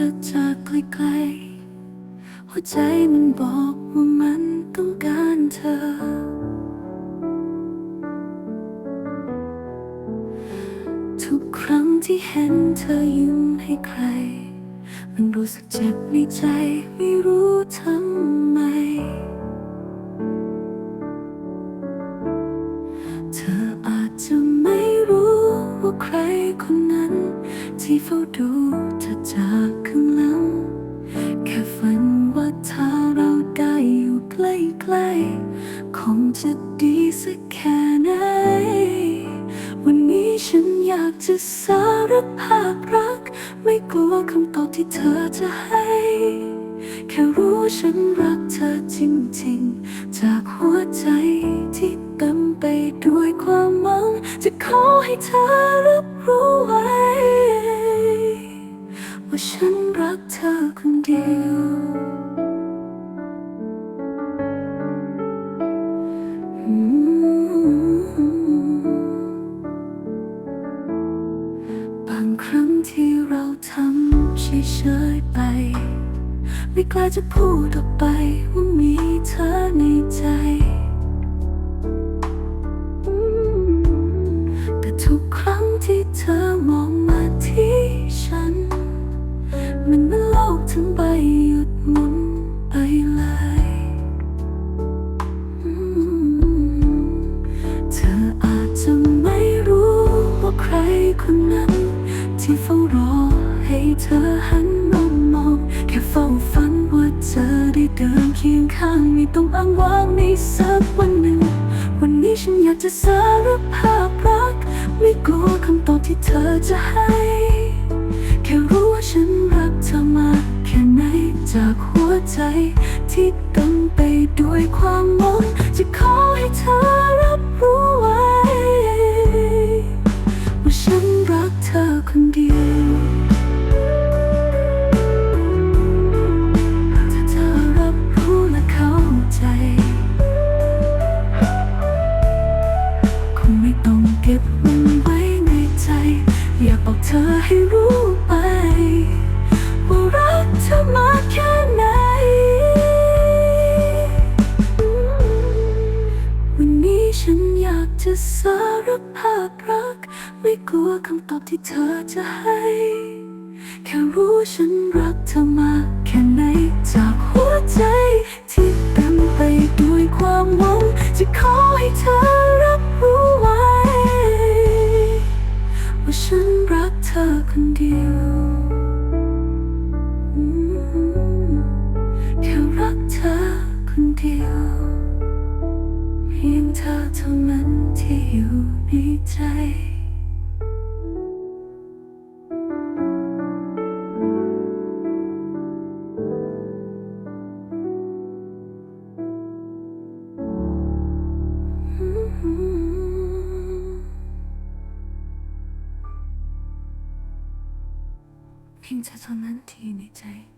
และจากไกลๆหัวใจมันบอกว่ามันต้องการเธอ ทุกครั้งที่เห็นเธอยิ้มให้ใคร มันรู้สึกเจ็บในใจไม่รู้ทำไม เธออาจจะไม่รู้ว่าใครคนนั้น ที่เฝ้าดูเธอ จากข้างหลัง แค่ฝันว่าถ้าเราได้อยู่ใกล้ๆคงจะดีสักแค่ไหน วันนี้ฉันอยากจะสารภาพรัก ไม่กลัวคำตอบที่เธอจะให้ แค่รู้ฉันรักเธอจริงๆ จากหัวใจที่เต็มไปด้วยความหวัง จะขอให้เธอรับรู้ไว้ ว่าฉันรักเธอคนเดียว บางครั้งที่เราทำเฉยๆไป ไม่กล้าจะพูดออกไปว่ามีเธอในใจแต่ทุกครั้งที่เธอมอง คนนั้น ที่เฝ้ารอให้เธอหันมามอง แค่เฝ้าฝันว่าเธอได้เดินเคียงข้างไม่ต้องอ้างว้างในสักวันหนึ่ง วันนี้ฉันอยากจะสารภาพรัก ไม่กลัวคำตอบที่เธอจะให้ แค่รู้ว่าฉันรักเธอมากแค่ไหนจากหัวใจที่เต็มไปด้วยความ คนเดียวถ้าเธอรับรู้และเข้าใจ คงไม่ต้องเก็บมันไว้ในใจ อยากบอกเธอให้รู้ไป ว่ารักเธอมากแค่ไหน วันนี้ฉันอยากจะสารภาพรัก ไม่กลัวคำตอบที่เธอจะให้ แค่รู้ฉันรักเธอมากแค่ไหนจากหัวใจ ที่เต็มไปด้วยความหวังจะขอให้เธอรับรู้ไว้ ว่าฉันรักเธอคนเดียวแค่รักเธอคนเดียวเพียงเธอเท่านั้นที่อยู่ในใจ 행차선한 뒤인 의자에